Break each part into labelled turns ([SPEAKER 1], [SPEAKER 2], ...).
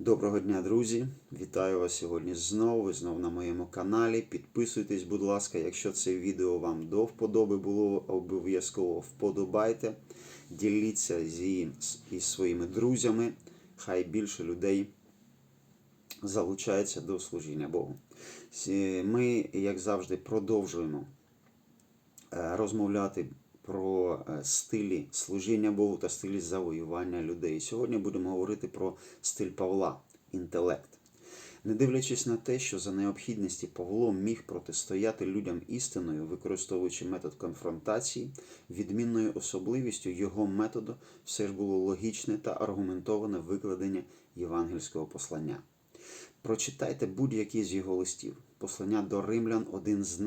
[SPEAKER 1] Доброго дня, друзі! Вітаю вас сьогодні знову. Ви знову на моєму каналі. Підписуйтесь, будь ласка, якщо це відео вам до вподоби було, обов'язково вподобайте. Діліться зі, із своїми друзями. Хай більше людей залучається до служіння Богу. Ми, як завжди, продовжуємо е, розмовляти про е, стилі служіння Богу та стилі завоювання людей. Сьогодні будемо говорити про стиль Павла інтелект. Не дивлячись на те, що за необхідності Павло міг протистояти людям істиною, використовуючи метод конфронтації, відмінною особливістю його методу все ж було логічне та аргументоване викладення євангельського послання. Прочитайте будь-які з його листів. Послання до римлян один з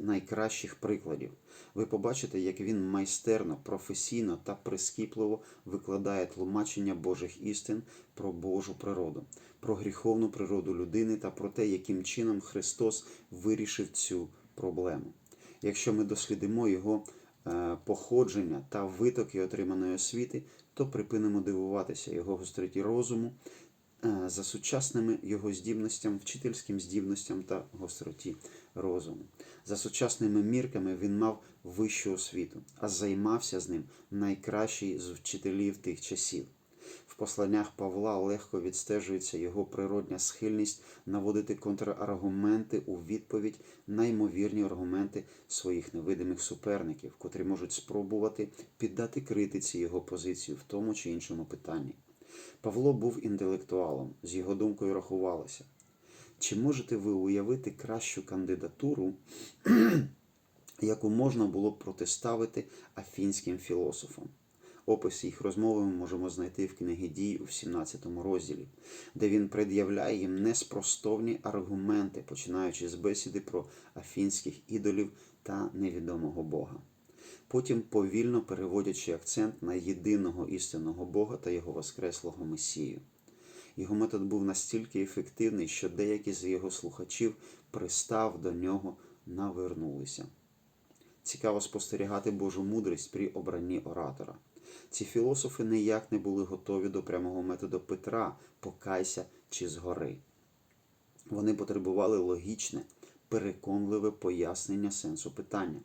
[SPEAKER 1] найкращих прикладів. Ви побачите, як він майстерно, професійно та прискіпливо викладає тлумачення Божих істин про Божу природу, про гріховну природу людини та про те, яким чином Христос вирішив цю проблему. Якщо ми дослідимо його е, походження та витоки отриманої освіти, то припинимо дивуватися його гостроті розуму, за сучасними його здібностям, вчительським здібностям та гостроті розуму. За сучасними мірками він мав вищу освіту, а займався з ним найкращий з вчителів тих часів. В посланнях Павла легко відстежується його природня схильність наводити контраргументи у відповідь на ймовірні аргументи своїх невидимих суперників, котрі можуть спробувати піддати критиці його позицію в тому чи іншому питанні. Павло був інтелектуалом, з його думкою рахувалося. Чи можете ви уявити кращу кандидатуру, яку можна було б протиставити афінським філософам? Опис їх розмови ми можемо знайти в книгі дій у 17 розділі, де він пред'являє їм неспростовні аргументи, починаючи з бесіди про афінських ідолів та невідомого Бога. Потім повільно переводячи акцент на єдиного істинного Бога та його воскреслого Месію. Його метод був настільки ефективний, що деякі з його слухачів, пристав до нього, навернулися. Цікаво спостерігати Божу мудрість при обранні оратора. Ці філософи ніяк не були готові до прямого методу Петра покайся чи згори. Вони потребували логічне, переконливе пояснення сенсу питання.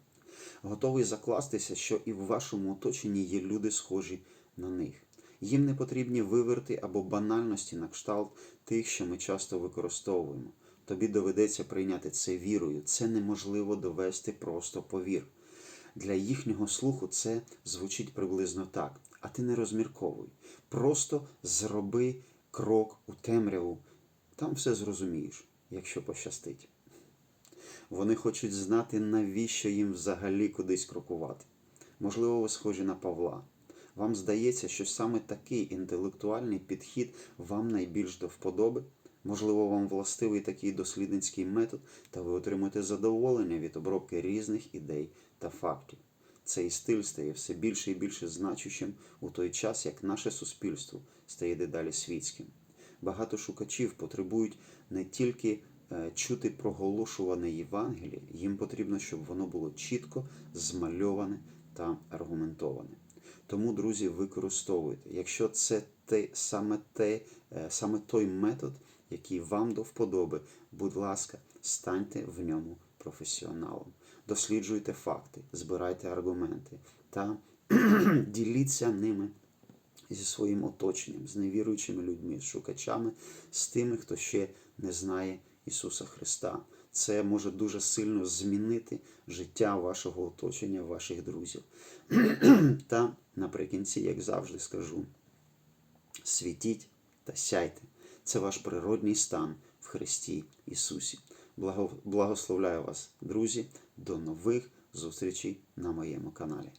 [SPEAKER 1] Готовий закластися, що і в вашому оточенні є люди, схожі на них. Їм не потрібні виверти або банальності на кшталт тих, що ми часто використовуємо. Тобі доведеться прийняти це вірою. Це неможливо довести просто повір. Для їхнього слуху це звучить приблизно так. А ти не розмірковуй. Просто зроби крок у темряву. Там все зрозумієш, якщо пощастить. Вони хочуть знати, навіщо їм взагалі кудись крокувати. Можливо, ви схожі на Павла. Вам здається, що саме такий інтелектуальний підхід вам найбільш до вподоби? Можливо, вам властивий такий дослідницький метод, та ви отримуєте задоволення від обробки різних ідей та фактів. Цей стиль стає все більше і більше значущим у той час, як наше суспільство стає дедалі світським. Багато шукачів потребують не тільки чути проголошуване Євангеліє, їм потрібно, щоб воно було чітко змальоване та аргументоване. Тому, друзі, використовуйте. Якщо це те, саме, те, е, саме той метод, який вам до вподоби, будь ласка, станьте в ньому професіоналом. Досліджуйте факти, збирайте аргументи та діліться ними зі своїм оточенням, з невіруючими людьми, з шукачами, з тими, хто ще не знає Ісуса Христа. Це може дуже сильно змінити життя вашого оточення, ваших друзів. Та наприкінці, як завжди, скажу: світіть та сяйте. Це ваш природній стан в Христі Ісусі. Благо- Благословляю вас, друзі, до нових зустрічей на моєму каналі.